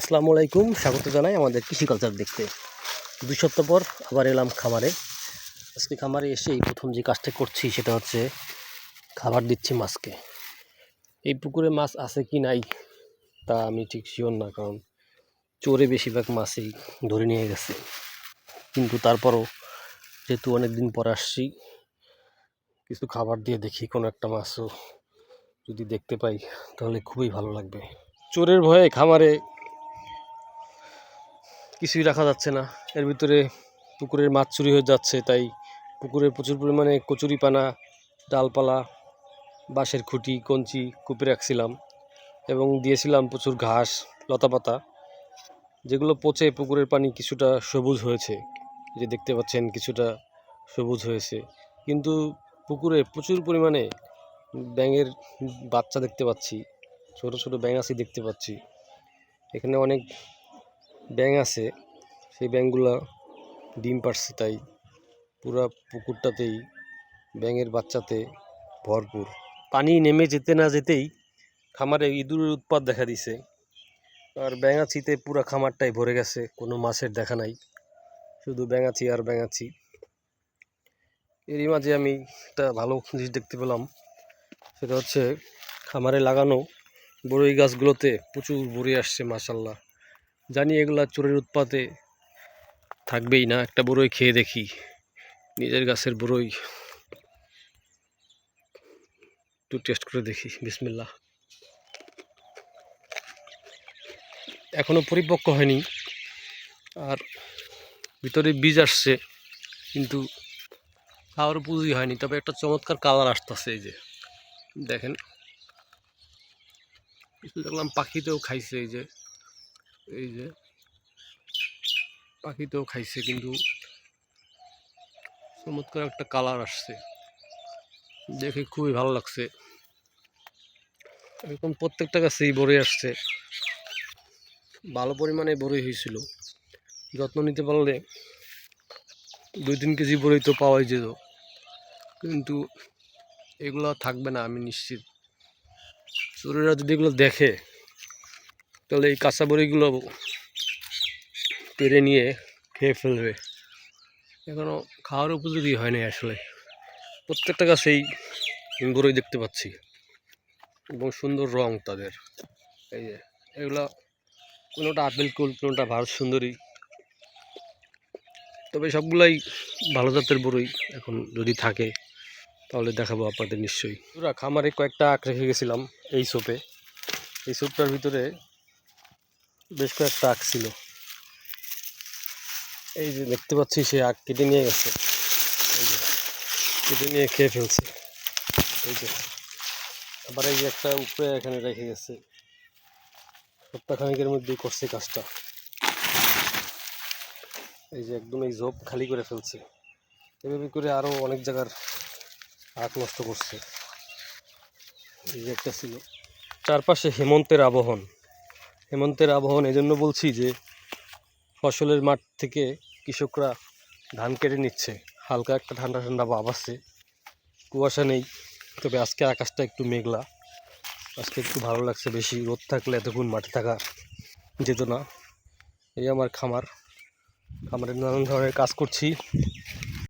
আসসালামু আলাইকুম। স্বাগত জানাই আমাদের কৃষি কালচার দেখতে। দুই সপ্তাহ পর আবার এলাম খামারে। আজকে খামারে এসে এই প্রথম যে কাজটা করছি সেটা হচ্ছে খাবার দিচ্ছি মাছকে। এই পুকুরে মাছ আছে কি নাই তা আমি ঠিক শিওর না, কারণ চোরে বেশিরভাগ মাছই ধরে নিয়ে গেছে। কিন্তু তারপরও যেহেতু অনেক দিন পর আসছি, কিছু খাবার দিয়ে দেখি কোনো একটা মাছও যদি দেখতে পাই তাহলে খুবই ভালো লাগবে। চোরের ভয়ে খামারে কিছুই রাখা যাচ্ছে না। এর ভিতরে পুকুরের মাছ চুরি হয়ে যাচ্ছে, তাই পুকুরে প্রচুর পরিমাণে কচুরিপানা, ডালপালা, বাঁশের খুঁটি, কঞ্চি কুপে রাখছিলাম এবং দিয়েছিলাম প্রচুর ঘাস, লতাপাতা, যেগুলো পচে পুকুরের পানি কিছুটা সবুজ হয়েছে। যে দেখতে পাচ্ছেন কিছুটা সবুজ হয়েছে। কিন্তু পুকুরে প্রচুর পরিমাণে ব্যাঙের বাচ্চা দেখতে পাচ্ছি, ছোট ছোট ব্যাঙাসি দেখতে পাচ্ছি। এখানে অনেক ব্যাঙ আছে, সেই ব্যাঙগুলা ডিম পারছে তাই পুরা পুকুরটাতেই, ব্যাঙের বাচ্চাতে ভরপুর। পানি নেমে যেতে না যেতেই খামারে ইঁদুরের উৎপাত দেখা দিছে। আর ব্যাঙাচিতে পুরা খামারটাই ভরে গেছে, কোনো মাছের দেখা নাই। শুধু ব্যাঙাচি আর ব্যাঙাচি এরই মাঝে আমি একটা ভালো জিনিস দেখতে পেলাম, সেটা হচ্ছে খামারে লাগানো বড়ই গাছগুলোতে প্রচুর বড়ি আসছে মাসাল্লাহ জানি এগুলা চোরের উৎপাতে থাকবেই না। একটা বড়ই খেয়ে দেখি। নিজের গাছের বড়ই। একটু টেস্ট করে দেখি। বিসমিল্লাহ। এখনও পরিপক্ক হয়নি। আর ভিতরে বীজ আসছে, কিন্তু খাওয়ার পুঁজি হয়নি। তবে একটা চমৎকার কালার আসতেছে এই যে। দেখেন। দেখলাম পাখিতেও খাইছে এই যে। এই যে, পাখিতেও খাইছে কিন্তু চমৎকার একটা কালার আসছে। দেখে খুবই ভালো লাগছে। এরকম প্রত্যেকটা গাছেই বড়ই আসছে। ভালো পরিমাণে বড়ই হয়েছিল। যত্ন নিতে পারলে দুই তিন কেজি বড়ই তো পাওয়াই যেত। কিন্তু এগুলো থাকবে না, আমি নিশ্চিত। চোরেরা যদি এগুলো দেখে তাহলে এই কাঁচা বড়িগুলো পেরে নিয়ে খেয়ে ফেলবে। এখনও খাওয়ার উপযোগী হয়নি আসলে। প্রত্যেকটা গাছেই বড়ই দেখতে পাচ্ছি। এবং সুন্দর রং তাদের। এই যে, এগুলো কোনোটা আপেল কুল কোনোটা ভারত সুন্দরী। তবে সবগুলাই ভালো জাতের বড়ই এখন যদি থাকে, তাহলে দেখাবো আপনাদের নিশ্চয়ই। খামারে কয়েকটা আখ রেখে গেছিলাম এই সোপে। এই সোপটার ভিতরে বেশ কয়েকটা আখ ছিল। এই যে দেখতে পাচ্ছি সে আখ কেটে নিয়ে গেছে। এই যে কেটে নিয়ে খেয়ে ফেলছে। এই যে আবার এই যে একটা উপরে এখানে রেখে গেছে। সপ্তাহখানিকের মধ্যেই করছে কাজটা। এই যে একদম এই ঝোপ খালি করে ফেলছে। এভাবে করে আরও অনেক জায়গার আখ নষ্ট করছে। এই যে একটা ছিল। চারপাশে হেমন্তের আবহন। হেমন্তের আবহন এজন্য বলছি যে, ফসলের মাঠ থেকে কৃষকরা ধান কেটে নিচ্ছে। হালকা একটা ঠান্ডা ঠান্ডা ভাব আছে। কুয়াশা নেই, তবে আজকে আকাশটা একটু মেঘলা। আজকে একটু ভালো লাগছে, বেশি রোদ থাকলে এতক্ষণ মাঠে থাকা যেত না। এই আমার খামার। খামারের নানান ধরনের কাজ করছি।